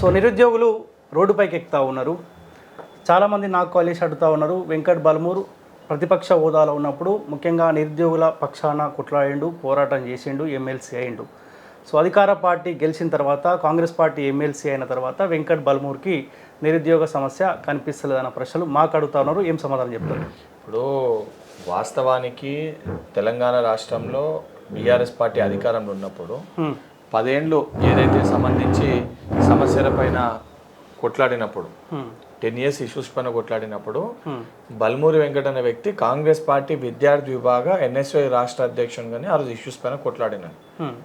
So నిరుద్యోగులు రోడ్డుపైకి ఎక్కుతా ఉన్నారు. చాలామంది నాకు కాల్ చేసి అడుగుతా ఉన్నారు వెంకట్ బల్మూరు ప్రతిపక్ష హోదాలో ఉన్నప్పుడు ముఖ్యంగా నిరుద్యోగుల పక్షాన కుట్లాడిండు పోరాటం చేసిండు ఎమ్మెల్సీ అయిండు. సో అధికార పార్టీ గెలిచిన తర్వాత కాంగ్రెస్ పార్టీ ఎమ్మెల్సీ అయిన తర్వాత వెంకట్ బల్మూర్కి నిరుద్యోగ సమస్య కనిపిస్తలేదన్న ప్రశ్నలు మాకు అడుగుతా ఉన్నారు. ఏం సమాధానం చెప్తారు? ఇప్పుడు వాస్తవానికి తెలంగాణ రాష్ట్రంలో బీఆర్ఎస్ పార్టీ అధికారంలో ఉన్నప్పుడు. పదేండ్లు ఏదైతే సంబంధించి సమస్యల పైన కొట్లాడినప్పుడు. టెన్ ఇయర్స్ ఇష్యూస్ పైన కొట్లాడినప్పుడు హ్మ్. బల్మూరి వెంకట అనే వ్యక్తి కాంగ్రెస్ పార్టీ విద్యార్థి విభాగ ఎన్ఎస్ఐ రాష్ట్ర అధ్యక్షునిగానే ఆ రోజు ఇష్యూస్ పైన కొట్లాడినాడు హ్మ్.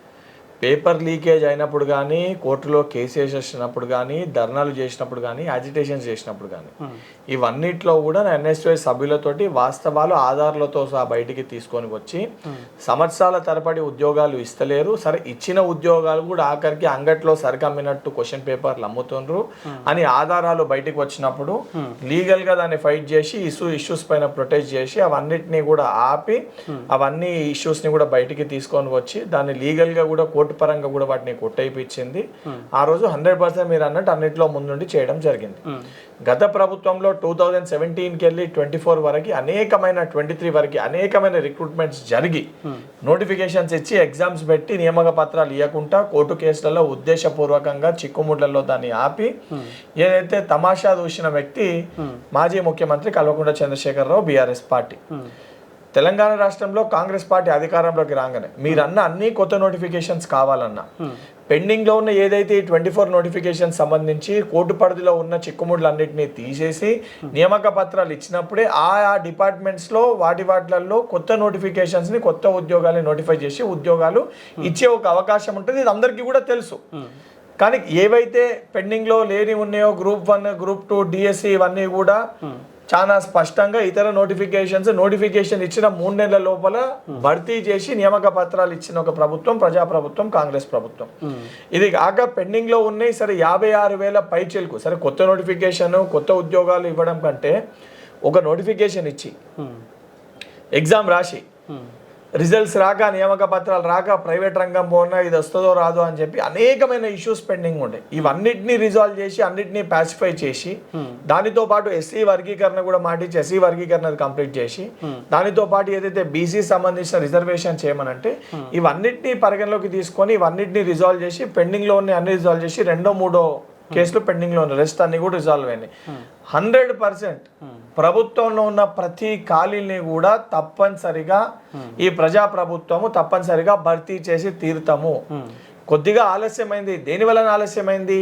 పేపర్ లీకేజ్ అయినప్పుడు కానీ కోర్టులో కేసు వేసేసినప్పుడు కానీ ధర్నాలు చేసినప్పుడు కానీ యాజిటేషన్స్ చేసినప్పుడు కానీ ఇవన్నిట్లో కూడా ఎన్ఎస్ఐ సభ్యులతోటి వాస్తవాలు ఆధారాలతో సహా బయటికి తీసుకొని వచ్చి సంవత్సరాల తరబడి ఉద్యోగాలు ఇస్తలేరు. సరే ఇచ్చిన ఉద్యోగాలు కూడా ఆఖరికి అంగట్లో సరికమ్మినట్టు క్వశ్చన్ పేపర్లు అమ్ముతుండ్రు. అని ఆధారాలు బయటికి వచ్చినప్పుడు లీగల్గా దాన్ని ఫైట్ చేసి ఇష్యూ ఇష్యూస్ పైన ప్రొటెక్ట్ చేసి అవన్నిటిని కూడా ఆపి అవన్నీ ఇష్యూస్ని కూడా బయటికి తీసుకొని వచ్చి దాన్ని లీగల్గా కూడా కోర్టు పరంగా కూడా వాటిని కొట్టయిపించింది ఆ రోజు హండ్రెడ్ పర్సెంట్ మీరు అన్నట్టు అన్నిట్లో ముందుండి చేయడం జరిగింది. గత ప్రభుత్వంలో టూ థౌజండ్ సెవెంటీన్కి వెళ్ళి ట్వంటీ ఫోర్ వరకు అనేకమైన ట్వంటీ త్రీ వరకు అనేకమైన రిక్రూట్మెంట్స్ జరిగి నోటిఫికేషన్స్ ఇచ్చి ఎగ్జామ్స్ పెట్టి నియామక పత్రాలు ఇవ్వకుండా కోర్టు కేసులలో ఉద్దేశపూర్వకంగా చిక్కుముడ్లలో దాన్ని ఆపి ఏదైతే తమాషా చూసిన వ్యక్తి మాజీ ముఖ్యమంత్రి కల్వకుంట్ల చంద్రశేఖరరావు బీఆర్ఎస్ పార్టీ. తెలంగాణ రాష్ట్రంలో కాంగ్రెస్ పార్టీ అధికారంలోకి రాగానే మీరన్న అన్ని కొత్త నోటిఫికేషన్స్ కావాలన్నా పెండింగ్లో ఉన్న ఏదైతే ట్వంటీ ఫోర్ నోటిఫికేషన్ సంబంధించి కోర్టు పరిధిలో ఉన్న చిక్కుముడులన్నింటినీ తీసేసి నియామక పత్రాలు ఇచ్చినప్పుడే ఆ డిపార్ట్మెంట్స్లో వాటి వాటిలలో కొత్త నోటిఫికేషన్స్ని కొత్త ఉద్యోగాల్ని నోటిఫై చేసి ఉద్యోగాలు ఇచ్చే ఒక అవకాశం ఉంటుంది. ఇది అందరికీ కూడా తెలుసు. కానీ ఏవైతే పెండింగ్లో లేని ఉన్నాయో group one group two DSC ఇవన్నీ కూడా చాలా స్పష్టంగా ఇతర నోటిఫికేషన్స్ నోటిఫికేషన్ ఇచ్చిన మూడు నెలల లోపల భర్తీ చేసి నియామక పత్రాలు ఇచ్చిన ఒక ప్రభుత్వం ప్రజాప్రభుత్వం కాంగ్రెస్ ప్రభుత్వం ఇది కాక పెండింగ్లో ఉన్నాయి సరే యాభై ఆరు వేల పైచీలకు సరే కొత్త నోటిఫికేషన్ కొత్త ఉద్యోగాలు ఇవ్వడం కంటే ఒక నోటిఫికేషన్ ఇచ్చి హ్మ్. ఎగ్జామ్ రాసి హ్మ్. రిజల్ట్స్ రాక నియామక పత్రాలు రాక ప్రైవేట్ రంగం పోనా ఇది వస్తుందో రాదో అని చెప్పి అనేకమైన ఇష్యూస్ పెండింగ్ ఉండే ఇవన్నిటిని రిజాల్వ్ చేసి అన్నిటిని పాసిఫై చేసి దానితో పాటు ఎస్సీ వర్గీకరణ కూడా మాటించి ఎస్సీ వర్గీకరణ కంప్లీట్ చేసి దానితో పాటు ఏదైతే బీసీ సంబంధించిన రిజర్వేషన్ చేయమనంటే ఇవన్నిటిని పరిగణలోకి తీసుకొని ఇవన్నిటిని రిజాల్వ్ చేసి పెండింగ్లో ఉన్న అన్ని రిజాల్వ్ చేసి రెండో మూడో కేసులు పెండింగ్లో ఉన్నాయి. రెస్ట్ అన్ని కూడా రిజాల్వ్ అయినాయి. హండ్రెడ్ పర్సెంట్ ప్రభుత్వంలో ఉన్న ప్రతి ఖాళీని కూడా తప్పనిసరిగా ఈ ప్రజా ప్రభుత్వము తప్పనిసరిగా భర్తీ చేసి తీరుతాము. కొద్దిగా ఆలస్యమైంది. దేని వలన ఆలస్యమైంది?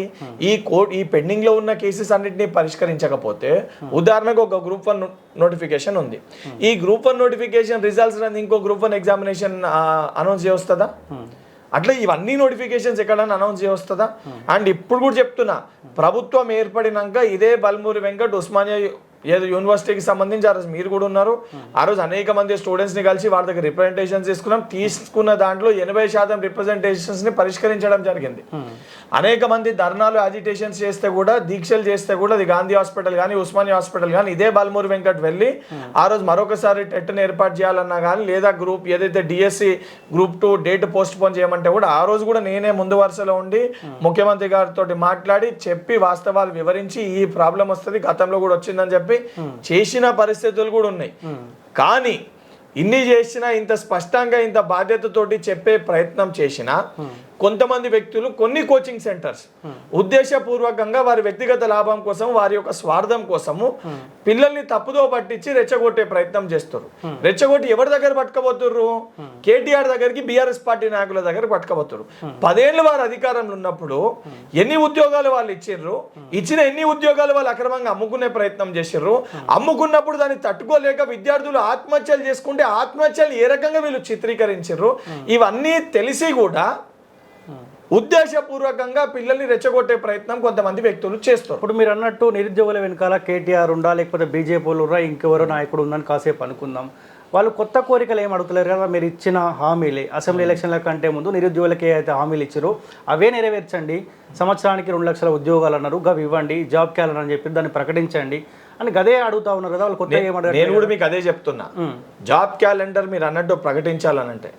ఈ కోర్టు ఈ పెండింగ్లో ఉన్న కేసెస్ అన్నిటిని పరిష్కరించకపోతే ఉదాహరణకు ఒక గ్రూప్ వన్ నోటిఫికేషన్ ఉంది. ఈ గ్రూప్ వన్ నోటిఫికేషన్ రిజల్ట్స్ ఇంకో గ్రూప్ వన్ ఎగ్జామినేషన్ అనౌన్స్ చేస్తుందా అట్లా ఇవన్నీ నోటిఫికేషన్స్ ఎక్కడన్నా అనౌన్స్ చేయొస్తుందా? అండ్ ఇప్పుడు కూడా చెప్తున్నా ప్రభుత్వం ఏర్పడినాక ఇదే బల్మూరి వెంకట్ ఉస్మానియా ఏదో యూనివర్సిటీకి సంబంధించి ఆ రోజు మీరు కూడా ఉన్నారు. ఆ రోజు అనేక మంది స్టూడెంట్స్ని కలిసి వాళ్ళ దగ్గర రిప్రజెంటేషన్స్ తీసుకున్నాం. తీసుకున్న దాంట్లో ఎనభై శాతం రిప్రజెంటేషన్స్ని పరిష్కరించడం జరిగింది. అనేక మంది ధర్నాలు అజిటేషన్స్ చేస్తే కూడా దీక్షలు చేస్తే కూడా అది గాంధీ హాస్పిటల్ కానీ ఉస్మానియా హాస్పిటల్ కానీ ఇదే బాల్మూరి వెంకట్ వెళ్ళి ఆ రోజు మరొకసారి టెట్ని ఏర్పాటు చేయాలన్నా కానీ లేదా గ్రూప్ ఏదైతే DSC group two date postpone చేయమంటే కూడా ఆ రోజు కూడా నేనే ముందు వరుసలో ఉండి ముఖ్యమంత్రి గారితో మాట్లాడి చెప్పి వాస్తవాలు వివరించి ఈ ప్రాబ్లం వస్తుంది గతంలో కూడా వచ్చిందని చెప్పి చేసిన పరిస్థితులు కూడా ఉన్నాయి. కానీ ఇన్ని చేసినా ఇంత స్పష్టంగా ఇంత బాధ్యతతోటి చెప్పే ప్రయత్నం చేసినా కొంతమంది వ్యక్తులు కొన్ని కోచింగ్ సెంటర్స్. ఉద్దేశపూర్వకంగా వారి వ్యక్తిగత లాభం కోసం వారి యొక్క స్వార్థం కోసము పిల్లల్ని తప్పుదో పట్టించి రెచ్చగొట్టే ప్రయత్నం చేస్తారు. రెచ్చగొట్టి ఎవరి దగ్గర పట్టుకోబోతుర్రు కేటీఆర్ దగ్గరికి బీఆర్ఎస్ పార్టీ నాయకుల దగ్గర పట్టుకోబోతున్నారు పదేళ్ళు వారు అధికారంలో ఉన్నప్పుడు ఎన్ని ఉద్యోగాలు వాళ్ళు ఇచ్చిర్రు? ఇచ్చిన ఎన్ని ఉద్యోగాలు వాళ్ళు అక్రమంగా అమ్ముకునే ప్రయత్నం చేసిర్రు? అమ్ముకున్నప్పుడు దాన్ని తట్టుకోలేక విద్యార్థులు ఆత్మహత్యలు చేసుకుంటే ఆత్మహత్యలు ఏ రకంగా వీళ్ళు చిత్రీకరించారు ఇవన్నీ తెలిసి కూడా ఉద్దేశపూర్వకంగా పిల్లల్ని రెచ్చగొట్టే ప్రయత్నం కొంతమంది వ్యక్తులు చేస్తారు. ఇప్పుడు మీరు అన్నట్టు నిరుద్యోగుల వెనకాల కేటీఆర్ ఉండా లేకపోతే బీజేపీ వాళ్ళు ఉన్నా ఇంకెవరో నాయకుడు ఉందని కాసేపు అనుకుందాం. వాళ్ళు కొత్త కోరికలు ఏం అడుగుతలేరు కదా మీరు ఇచ్చిన హామీలే. అసెంబ్లీ ఎలక్షన్ల కంటే ముందు నిరుద్యోగులకి ఏదైతే హామీలు ఇచ్చారో అవే నెరవేర్చండి. సంవత్సరానికి రెండు లక్షల ఉద్యోగాలు అన్నారు గవి ఇవ్వండి జాబ్ క్యాలెండర్ అని చెప్పి దాన్ని ప్రకటించండి అని గదే అడుగుతా ఉన్నారు కదా వాళ్ళు కొత్త ఏమన్నారు నేను కూడా మీకు అదే చెప్తున్నా. జాబ్ క్యాలెండర్ మీరు అన్నట్టు ప్రకటించాలనంటే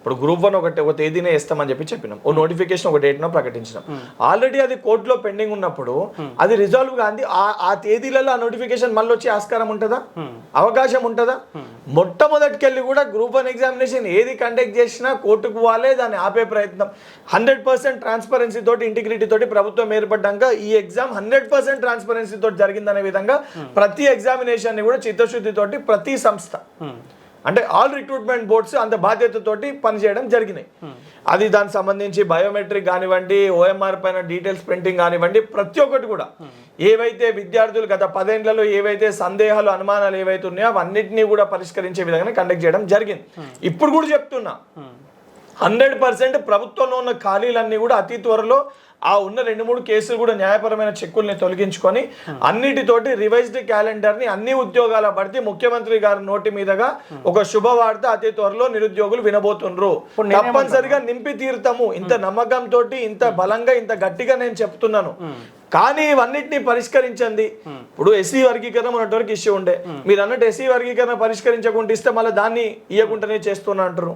ఇప్పుడు గ్రూప్ వన్ ఒకటి ఒక తేదీనే ఇస్తామని చెప్పి చెప్పినాం. ఓ నోటిఫికేషన్ ఒక డేట్నో ప్రకటించినాం. ఆల్రెడీ అది కోర్టులో పెండింగ్ ఉన్నప్పుడు అది రిజాల్వ్ కాంది. ఆ ఆ తేదీలలో ఆ నోటిఫికేషన్ మళ్ళీ వచ్చే ఆస్కారం ఉంటుందా? అవకాశం ఉంటుందా? మొట్టమొదటికెళ్ళి కూడా గ్రూప్ వన్ ఎగ్జామినేషన్ ఏది కండక్ట్ చేసినా కోర్టుకు పోవాలి దాన్ని ఆపే ప్రయత్నం. హండ్రెడ్ పర్సెంట్ ట్రాన్స్పరెన్సీ తోటి ఇంటిగ్రిటీ తోటి ప్రభుత్వం ఏర్పడ్డాక ఈ ఎగ్జామ్ హండ్రెడ్ పర్సెంట్ ట్రాన్స్పరెన్సీ తోటి జరిగిందనే విధంగా ప్రతి ఎగ్జామినేషన్ని కూడా చిత్తశుద్ధి తోటి ప్రతి సంస్థ అంటే ఆల్ రిక్రూట్మెంట్ బోర్డ్స్ అంత బాధ్యతతోటి పనిచేయడం జరిగినాయి. అది దానికి సంబంధించి బయోమెట్రిక్ కానివ్వండి ఓఎంఆర్ పైన డీటెయిల్స్ ప్రింటింగ్ కానివ్వండి ప్రతి ఒక్కటి కూడా. ఏవైతే విద్యార్థులు గత పదేళ్ళలో ఏవైతే సందేహాలు అనుమానాలు ఏవైతే ఉన్నాయో అవన్నిటినీ కూడా పరిష్కరించే విధంగా కండక్ట్ చేయడం జరిగింది. ఇప్పుడు కూడా చెప్తున్నా. హండ్రెడ్ పర్సెంట్ ప్రభుత్వంలో ఉన్న ఖాళీలన్నీ కూడా అతి త్వరలో ఆ ఉన్న రెండు మూడు కేసులు కూడా న్యాయపరమైన చెక్కుల్ని తొలగించుకొని అన్నిటితోటి రివైజ్డ్ క్యాలెండర్ని అన్ని ఉద్యోగాల భర్తీ ముఖ్యమంత్రి గారి నోటి మీదుగా ఒక శుభవార్త అతి త్వరలో నిరుద్యోగులు వినబోతుండ్రు. తప్పనిసరిగా నింపి తీరుతాము. ఇంత నమ్మకంతో ఇంత బలంగా ఇంత గట్టిగా నేను చెప్తున్నాను. కానీ ఇవన్నిటిని పరిష్కరించండి. ఇప్పుడు ఎస్సీ వర్గీకరణ మొన్నటి వరకు ఇష్యూ ఉండే. మీరు అన్నట్టు ఎస్సీ వర్గీకరణ పరిష్కరించకుండా ఇస్తే మళ్ళీ దాన్ని ఇవ్వకుండానే చేస్తున్నా అంటారు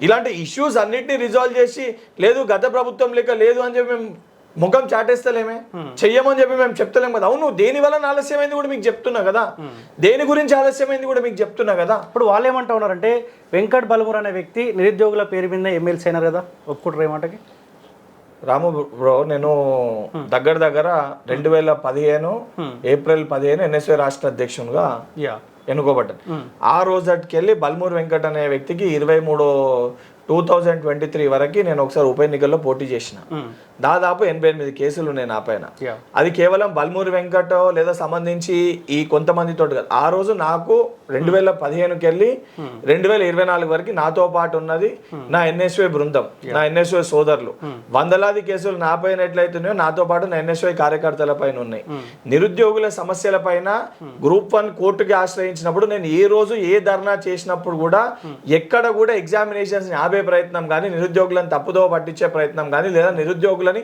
ఇలాంటి ఇష్యూస్ అన్నిటిని రిజాల్వ్ చేసి లేదు గత ప్రభుత్వం లెక్క లేదు అని చెప్పి మేము ముఖం చాటేస్తలేమే చెయ్యమని చెప్పి మేము చెప్తలేం కదా. అవును దేని వల్ల ఆలస్యమైంది కూడా మీకు చెప్తున్నా కదా. దేని గురించి ఆలస్యమైంది కూడా మీకు చెప్తున్నా కదా. ఇప్పుడు వాళ్ళు ఏమంటా ఉన్నారంటే వెంకట్ బలమూర్ అనే వ్యక్తి నిరుద్యోగుల పేరు మీద ఎమ్మెల్సీ అయినారు కదా. ఒప్పుకుంటారు ఏమంటకి రాము బ్రో నేను దగ్గర దగ్గర రెండు వేల పదిహేను ఏప్రిల్ పదిహేను ఎన్ఎస్ఏ రాష్ట్ర అధ్యక్షునిగా యా ఎన్నుకోబడ్డాను ఆ రోజుకెళ్ళి బల్మూర్ వెంకట్ అనే వ్యక్తికి ఇరవై మూడో టూ థౌజండ్ ట్వంటీ త్రీ వరకు నేను ఒకసారి ఉప ఎన్నికల్లో పోటీ చేసిన. దాదాపు ఎనభై ఎనిమిది కేసులు నేను పైన. అది కేవలం బల్మూరి వెంకట్ లేదా సంబంధించి ఈ కొంతమందితో కాదు. ఆ రోజు నాకు రెండు వేల పదిహేనుకి వెళ్ళి రెండు వేల ఇరవై నాలుగు వరకు నాతో పాటు ఉన్నది నా ఎన్ఎస్వై బృందం నా ఎన్ఎస్వై సోదరులు. వందలాది కేసులు నా పైన ఎట్లయితున్నాయో నాతో పాటు నా ఎన్ఎస్వై కార్యకర్తల పైన ఉన్నాయి. నిరుద్యోగుల సమస్యల పైన గ్రూప్ వన్ కోర్టుకి ఆశ్రయించినప్పుడు నేను ఏ రోజు ఏ ధర్నా చేసినప్పుడు కూడా ఎక్కడ కూడా ఎగ్జామినేషన్స్ ఆపే ప్రయత్నం కానీ నిరుద్యోగులను తప్పుదో పట్టించే ప్రయత్నం కానీ లేదా నిరుద్యోగులని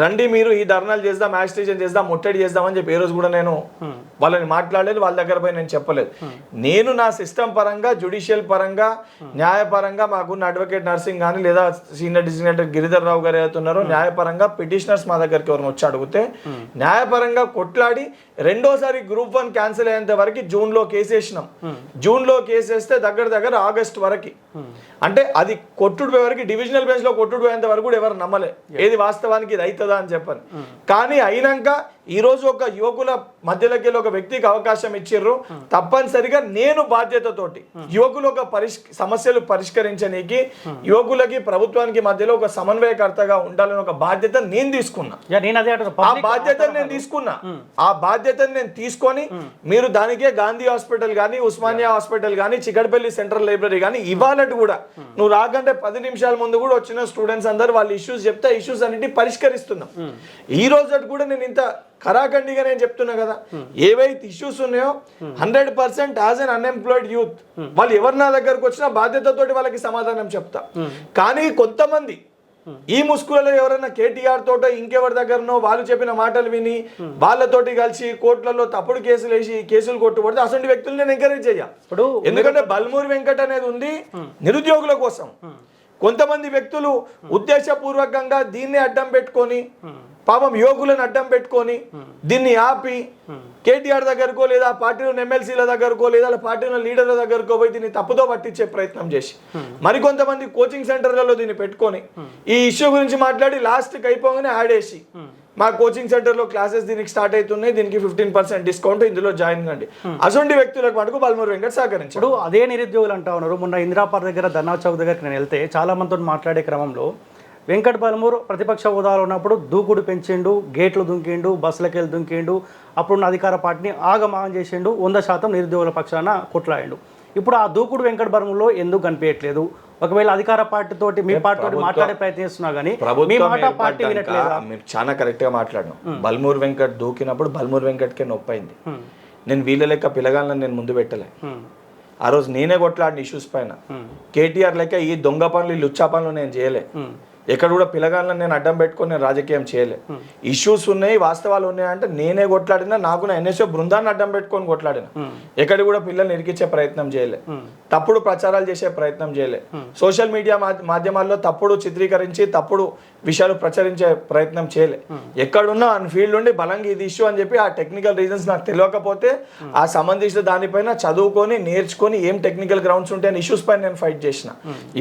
రండి మీరు ఈ ధర్నాలు చేద్దాం యాజిటేషన్ చేద్దాం ముట్టడి చేద్దామని చెప్పి ఏ రోజు కూడా నేను వాళ్ళని మాట్లాడలేదు వాళ్ళ దగ్గర పోయి నేను చెప్పలేదు. నేను నా సిస్టమ్ పరంగా జుడిషియల్ పరంగా న్యాయపరంగా మాకున్న అడ్వకేట్ నర్సింగ్ కానీ లేదా సీనియర్ డిజిగ్నేటర్ గిరిధర్ రావు గారు ఏదైతే ఉన్నారో న్యాయపరంగా పిటిషనర్స్ మా దగ్గరికి ఎవరైనా వచ్చి అడిగితే న్యాయపరంగా కొట్లాడి రెండోసారి గ్రూప్ వన్ క్యాన్సిల్ అయ్యేంత వరకు జూన్లో కేసు వేసినాం జూన్లో కేసు వేస్తే దగ్గర దగ్గర ఆగస్ట్ వరకు. అంటే అది కొట్టుడు వరకు డివిజనల్ బెంచ్లో కొట్టుడు పోయేంత వరకు కూడా ఎవరు నమ్మలే. ఏది వాస్తవానికి ఇది అవుతుందా అని చెప్పని కానీ అయినాక ఈ రోజు ఒక యువకుల మధ్యలోకి ఒక వ్యక్తికి అవకాశం ఇచ్చిర్రు. తప్పనిసరిగా నేను బాధ్యతతోటి యువకులు ఒక పరిష్ సమస్యలు పరిష్కరించనీకి యువకులకి ప్రభుత్వానికి మధ్యలో ఒక సమన్వయకర్తగా ఉండాలని ఒక బాధ్యత నేను తీసుకున్నా. నేను అదే ఆ బాధ్యతను నేను తీసుకున్నా. ఆ. బాధ్యతను నేను తీసుకొని మీరు దానికే గాంధీ హాస్పిటల్ కానీ ఉస్మానియా హాస్పిటల్ కానీ చికడపల్లి సెంట్రల్ లైబ్రరీ కానీ ఇవాళటి కూడా. నువ్వు రాకంటే పది నిమిషాల ముందు కూడా వచ్చిన స్టూడెంట్స్ అందరు వాళ్ళ ఇష్యూస్ చెప్తే ఇష్యూస్ అన్నిటి పరిష్కరిస్తున్నాం. ఈ రోజు కూడా నేను ఇంత కరాఖండిగా నేను చెప్తున్నా కదా. ఏవైతే ఇష్యూస్ ఉన్నాయో hundred percent as an unemployed youth వాళ్ళు ఎవరు నా దగ్గరకు వచ్చినా బాధ్యతతోటి వాళ్ళకి సమాధానం చెప్తా. కానీ కొంతమంది ఈ ముసుగులలో ఎవరైనా కేటీఆర్ తోటో ఇంకెవరి దగ్గరనో వాళ్ళు చెప్పిన మాటలు విని వాళ్ళతోటి కలిసి కోర్టులలో తప్పుడు కేసులు వేసి కేసులు కొట్టుబడితే అసలు వ్యక్తులు నేను ఎంకరేజ్ చేయ ఇప్పుడు ఎందుకంటే బల్మూరి వెంకట్ అనేది ఉంది నిరుద్యోగుల కోసం. కొంతమంది వ్యక్తులు ఉద్దేశపూర్వకంగా దీన్ని అడ్డం పెట్టుకొని పాపం యువకులను అడ్డం పెట్టుకొని దీన్ని ఆపి కేటీఆర్ దగ్గరకో లేదా పార్టీలో ఎమ్మెల్సీల దగ్గరకో లేదా పార్టీలో లీడర్ల దగ్గరకో పోయి దీన్ని తప్పుతో పట్టించే ప్రయత్నం చేసి మరికొంతమంది కోచింగ్ సెంటర్లలో దీన్ని పెట్టుకొని ఈ ఇష్యూ గురించి మాట్లాడి లాస్ట్కి అయిపోగానే ఆడేసి మా కోచింగ్ సెంటర్లో క్లాసెస్ దీనికి స్టార్ట్ అవుతున్నాయి. దీనికి ఫిఫ్టీన్ పర్సెంట్ డిస్కౌంట్ ఇందులో జాయిన్ కండి. అటువంటి వ్యక్తులకు మటుకు బల్మూరు వెంకట్ సహకరించాడు. అదే నిరుద్యోగులు అంటా ఉన్నారు. మొన్న ఇందిరాపార్ దగ్గర ధర్నా చౌక్ దగ్గరికి నేను వెళ్తే చాలా మందితో మాట్లాడే క్రమంలో వెంకట్ బలమూరు ప్రతిపక్ష హోదాలో ఉన్నప్పుడు దూకుడు పెంచిండు గేట్లు దుంకిండు బస్సులకి వెళ్ళి దుంకిండు అప్పుడున్న అధికార పార్టీని ఆగమాగం చేసిండు వంద శాతం నిరుద్యోగుల పక్షాన కొట్లాడిండు. ఇప్పుడు ఆ దూకుడు వెంకట బలములో ఎందుకు కనిపించట్లేదు? ఒకవేళ అధికార పార్టీ తోటి మీ పార్టీ మాట్లాడే ప్రయత్నం చేస్తున్నా కానీ మీ ప్రభుత్వం మాట పార్టీ వినట్లేదా? మీరు చాలా కరెక్ట్గా మాట్లాడను. బల్మూర్ వెంకట్ దూకినప్పుడు బల్మూర్ వెంకట్కే నొప్పి అయింది నేను వీళ్ళ లెక్క పిల్లగాళ్ళని నేను ముందు పెట్టలే. ఆ రోజు నేనే కొట్లాడిన ఇష్యూస్ పైన. కేటీఆర్ లెక్క ఈ దొంగ పనులు ఈ లుచ్చా పనులు నేను చేయలే. ఎక్కడ కూడా పిల్లగాళ్ళని నేను అడ్డం పెట్టుకొని నేను రాజకీయం చేయలే. ఇష్యూస్ ఉన్నాయి వాస్తవాలు ఉన్నాయి అంటే నేనే కొట్లాడినా నాకు నా ఎన్ఎస్ఓ బృందాన్ని అడ్డం పెట్టుకొని కొట్లాడిన. ఎక్కడ కూడా పిల్లల్ని ఇరికించే ప్రయత్నం చేయలే. తప్పుడు ప్రచారాలు చేసే ప్రయత్నం చేయలే. సోషల్ మీడియా మాధ్య- మాధ్యమాల్లో తప్పుడు చిత్రీకరించి తప్పుడు విషయాలు ప్రచురించే ప్రయత్నం చేయలే. ఎక్కడున్నా ఆ ఫీల్డ్ నుండి బలంగా ఇది ఇష్యూ అని చెప్పి ఆ టెక్నికల్ రీజన్స్ నాకు తెలియకపోతే ఆ సంబంధించిన దానిపైన చదువుకొని నేర్చుకొని ఏం టెక్నికల్ గ్రౌండ్స్ ఉంటాయని ఇష్యూస్ పైన నేను ఫైట్ చేసిన.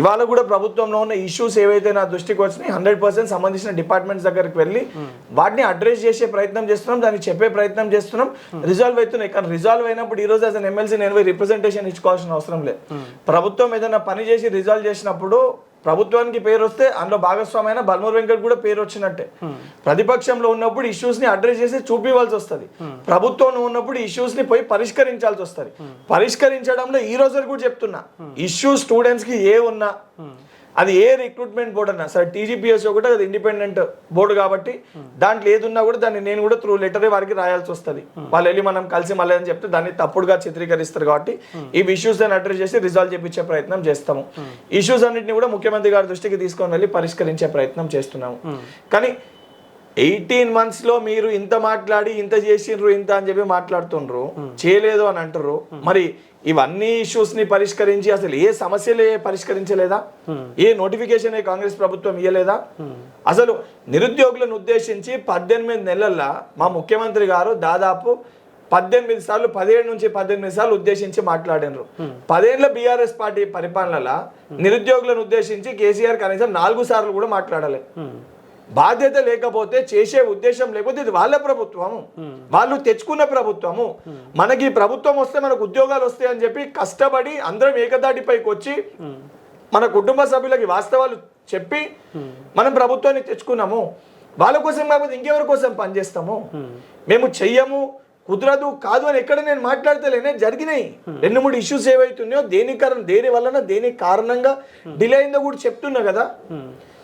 ఇవాళ కూడా ప్రభుత్వంలో ఉన్న ఇష్యూస్ ఏవైతే నా దృష్టికి వచ్చినాయి హండ్రెడ్ పర్సెంట్ సంబంధించిన డిపార్ట్మెంట్స్ దగ్గరికి వెళ్ళి వాటిని అడ్రస్ చేసే ప్రయత్నం చేస్తున్నాం దానికి చెప్పే ప్రయత్నం చేస్తున్నాం. రిజాల్వ్ అవుతున్నాయి. కానీ రిజాల్వ్ అయినప్పుడు ఈ రోజు అసలు ఎమ్మెల్సీ నేను రిప్రజెంటేషన్ ఇచ్చుకోవాల్సిన అవసరం లేదు. ప్రభుత్వం ఏదైనా పని చేసి రిజాల్వ్ చేసినప్పుడు ప్రభుత్వానికి పేరు వస్తే అందులో భాగస్వామైన బల్మూర్ వెంకట్ కూడా పేరు వచ్చినట్టే. ప్రతిపక్షంలో ఉన్నప్పుడు ఇష్యూస్ని అడ్రస్ చేసి చూపివ్వాల్సి వస్తుంది. ప్రభుత్వంలో ఉన్నప్పుడు ఇష్యూస్ని పోయి పరిష్కరించాల్సి వస్తుంది. పరిష్కరించడంలో ఈ రోజు కూడా చెప్తున్నా. ఇష్యూ స్టూడెంట్స్కి ఏ ఉన్నా అది ఏ రిక్రూట్మెంట్ బోర్డు అన్నా సరే టీజీపీఎస్ ఒకటి అది ఇండిపెండెంట్ బోర్డు కాబట్టి దాంట్లో ఏదున్నా కూడా దాన్ని నేను కూడా త్రూ లెటర్ వారికి రాయాల్సి వస్తుంది. వాళ్ళు వెళ్ళి మనం కలిసి మళ్ళీ అని చెప్తే దాన్ని తప్పుడుగా చిత్రీకరిస్తారు కాబట్టి ఈ ఇష్యూస్ అని అడ్రస్ చేసి రిజాల్వ్ చేపించే ప్రయత్నం చేస్తాము. ఇష్యూస్ అన్నింటినీ కూడా ముఖ్యమంత్రి గారి దృష్టికి తీసుకొని వెళ్ళి పరిష్కరించే ప్రయత్నం చేస్తున్నాము. కానీ ఎయిటీన్ మంత్స్లో మీరు ఇంత మాట్లాడి ఇంత చేసిండ్రు ఇంత అని చెప్పి మాట్లాడుతుండ్రు. చేయలేదు అని అంటారు మరి ఇవన్నీ ఇష్యూస్ని పరిష్కరించి అసలు ఏ సమస్యలే పరిష్కరించలేదా? ఏ నోటిఫికేషన్ కాంగ్రెస్ ప్రభుత్వం ఇవ్వలేదా అసలు నిరుద్యోగులను ఉద్దేశించి పద్దెనిమిది నెలల్లో మా ముఖ్యమంత్రి గారు దాదాపు పద్దెనిమిది సార్లు పదిహేడు నుంచి పద్దెనిమిది సార్లు ఉద్దేశించి మాట్లాడినారు. పదేళ్ళ బీఆర్ఎస్ పార్టీ పరిపాలనలో నిరుద్యోగులను ఉద్దేశించి కేసీఆర్ కనీసం నాలుగు సార్లు కూడా మాట్లాడలే. బాధ్యత లేకపోతే చేసే ఉద్దేశం లేకపోతే ఇది వాళ్ళ ప్రభుత్వము వాళ్ళు తెచ్చుకున్న ప్రభుత్వము. మనకి ప్రభుత్వం వస్తే మనకు ఉద్యోగాలు వస్తాయి అని చెప్పి కష్టపడి అందరం ఏకదాటిపైకి వచ్చి మన కుటుంబ సభ్యులకి వాస్తవాలు చెప్పి మనం ప్రభుత్వాన్ని తెచ్చుకున్నాము. వాళ్ళ కోసం కాకపోతే ఇంకెవరి కోసం పనిచేస్తాము? మేము చెయ్యము కుదరదు కాదు అని ఎక్కడ నేను మాట్లాడతలేనే జరిగినాయి. రెండు మూడు ఇష్యూస్ ఏవైతున్నాయో దేని కారణం దేని వలన దేని కారణంగా డిలే అయిందో కూడా చెప్తున్నా కదా.